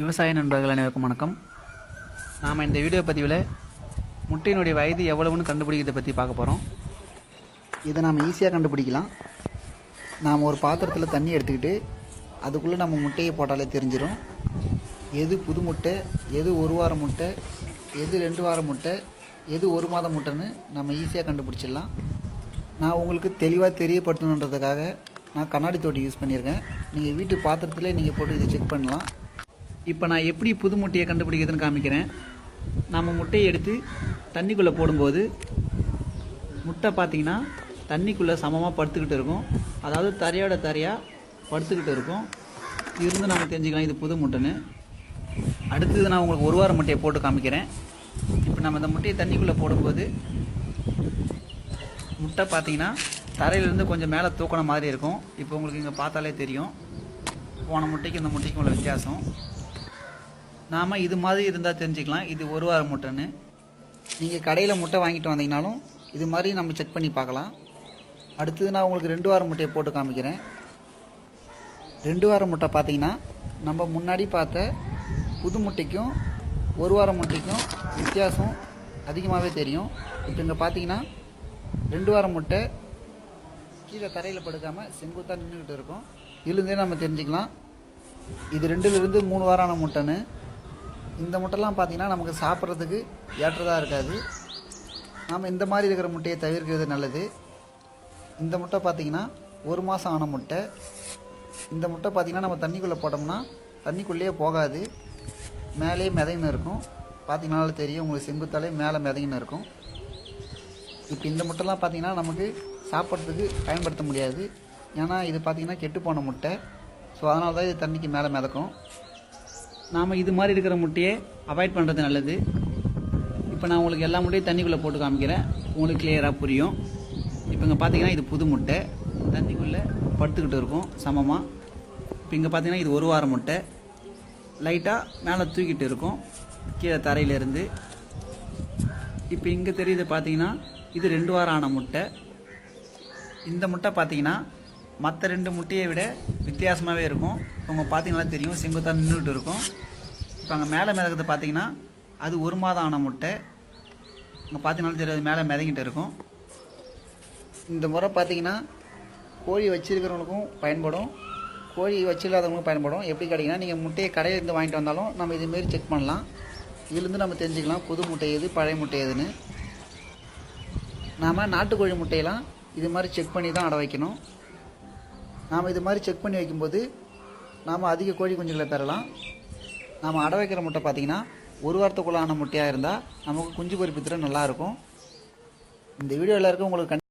விவசாய நண்பர்கள் அனைவருக்கும் வணக்கம். நாம் இந்த வீடியோ பதிவில் முட்டையினுடைய வயது எவ்வளவுன்னு கண்டுபிடிக்கிறத பற்றி பார்க்க போகிறோம் இதை நாம் ஈஸியாக கண்டுபிடிக்கலாம். நாம் ஒரு பாத்திரத்தில் தண்ணி எடுத்துக்கிட்டு அதுக்குள்ளே நம்ம முட்டையை போட்டாலே தெரிஞ்சிடும் எது புது முட்டை எது ஒரு வாரம் முட்டை எது ரெண்டு வாரம் முட்டை எது ஒரு மாதம் முட்டைன்னு நம்ம ஈஸியாக கண்டுபிடிச்சிடலாம். நான் உங்களுக்கு தெளிவாக தெரியப்படுத்தணுன்றதுக்காக நான் கண்ணாடி தொட்டி யூஸ் பண்ணியிருக்கேன். நீங்கள் வீட்டு பாத்திரத்தில் நீங்கள் போட்டு இதை செக் பண்ணலாம். இப்போ நான் எப்படி புது முட்டையை கண்டுபிடிக்கிறதுன்னு காமிக்கிறேன். நம்ம முட்டையை எடுத்து தண்ணிக்குள்ளே போடும்போது முட்டை பார்த்தீங்கன்னா தண்ணிக்குள்ளே சமமாக படுத்துக்கிட்டு இருக்கும். அதாவது தரையோட தரையாக படுத்துக்கிட்டு இருக்கும். இருந்து நம்ம தெரிஞ்சுக்கலாம் இது புது முட்டைன்னு. அடுத்தது நான் உங்களுக்கு ஒரு வாரம் முட்டையை போட்டு காமிக்கிறேன். இப்போ நம்ம இந்த முட்டையை தண்ணிக்குள்ளே போடும்போது முட்டை பார்த்தீங்கன்னா தரையிலேருந்து கொஞ்சம் மேலே தூக்கின மாதிரி இருக்கும். இப்போ உங்களுக்கு இங்கே பார்த்தாலே தெரியும். போன முட்டைக்கு இந்த முட்டைக்கு உள்ள வித்தியாசம். நாம் இது மாதிரி இருந்தால் தெரிஞ்சுக்கலாம். இது ஒரு வாரம் முட்டைன்னு. நீங்கள் கடையில் முட்டை வாங்கிட்டு வந்தீங்கனாலும் இது மாதிரி நம்ம செக் பண்ணி பார்க்கலாம். அடுத்தது நான் உங்களுக்கு ரெண்டு வாரம் முட்டையை போட்டு காமிக்கிறேன். ரெண்டு வாரம் முட்டை பார்த்தீங்கன்னா நம்ம முன்னாடி பார்த்த புது முட்டைக்கும் ஒரு வாரம் முட்டைக்கும் வித்தியாசம் அதிகமாகவே தெரியும். இப்போ இங்கே பார்த்தீங்கன்னா ரெண்டு வாரம் முட்டை கீழே தரையில் படுக்காமல் செங்குத்தாக நின்றுக்கிட்டு இருக்கும். இதுலேருந்தே நம்ம தெரிஞ்சுக்கலாம். இது ரெண்டுலேருந்து மூணு வாரான முட்டைன்னு. இந்த முட்டைலாம் பார்த்தீங்கன்னா நமக்கு சாப்பிட்றதுக்கு ஏற்றதாக இருக்காது. நாம் இந்த மாதிரி இருக்கிற முட்டையை தவிர்க்கிறது நல்லது. இந்த முட்டை பார்த்தீங்கன்னா ஒரு மாதம் ஆன முட்டை. இந்த முட்டை பார்த்தீங்கன்னா நம்ம தண்ணிக்குள்ளே போட்டோம்னா தண்ணிக்குள்ளேயே போகாது. மேலேயே மிதங்கின்னு இருக்கும் பார்த்தீங்கனால தெரியும். உங்களுக்கு செங்குத்தாலே மேலே மிதங்கின்னு இருக்கும் இப்போ இந்த முட்டைலாம் பார்த்தீங்கன்னா நமக்கு சாப்பிட்றதுக்கு பயன்படுத்த முடியாது. ஏன்னா இது பார்த்தீங்கன்னா கெட்டு போன முட்டை. ஸோ அதனால தான் இது தண்ணிக்கு மேலே மிதக்கும். நாம் இது மாதிரி இருக்கிற முட்டையை அவாய்ட் பண்ணுறது நல்லது. இப்போ நான் உங்களுக்கு எல்லா முட்டையும் தண்ணிக்குள்ளே போட்டு காமிக்கிறேன். உங்களுக்கு கிளியராக புரியும். இப்போ இங்கே பார்த்தீங்கன்னா இது புது முட்டை. தண்ணிக்குள்ளே படுத்துக்கிட்டு இருக்கும் சமமாக இப்போ இங்கே பார்த்தீங்கன்னா இது ஒரு வாரம் முட்டை. லைட்டாக மேலே தூக்கிட்டு இருக்கும் கீழே தரையிலேருந்து. இப்போ இங்கே தெரியுது பார்த்தீங்கன்னா இது ரெண்டு வாரம் ஆன முட்டை. இந்த முட்டை பார்த்தீங்கன்னா மற்ற ரெண்டு முட்டையை விட வித்தியாசமாகவே இருக்கும். அவங்க பார்த்தீங்கன்னா தெரியும் செங்குத்தாக நின்றுட்டு இருக்கும். இப்போ அங்கே மேலே மிதக்கிறது பார்த்தீங்கன்னா அது ஒரு மாதம் ஆன முட்டை. அங்கே பார்த்தீங்கன்னாலும் தெரியாது மேலே மிதங்கிட்டு இருக்கும். இந்த முறை பார்த்தீங்கன்னா கோழி வச்சிருக்கிறவங்களுக்கும் பயன்படும். கோழி வச்சில்லாதவங்களுக்கும் பயன்படும். எப்படி கிடைக்குன்னா நீங்கள் முட்டையை கடையிலேருந்து வாங்கிட்டு வந்தாலும் நம்ம இதுமாரி செக் பண்ணலாம். இதுலேருந்து நம்ம தெரிஞ்சுக்கலாம் புது முட்டை எது பழைய முட்டை எதுன்னு. நாம் நாட்டுக்கோழி முட்டையெல்லாம் இது மாதிரி செக் பண்ணி தான் அடை வைக்கணும். நாம் இது மாதிரி செக் பண்ணி வைக்கும்போது நாம் அதிக கோழி குஞ்சுகளை பெறலாம். நாம் அடை வைக்கிற முட்டை பார்த்திங்கன்னா ஒரு வாரத்துக்குள்ளான முட்டையாக இருந்தால் நமக்கு குஞ்சு பொறிப்பு திறன் நல்லாயிருக்கும் இந்த வீடியோ எல்லாருக்கும் உங்களுக்கு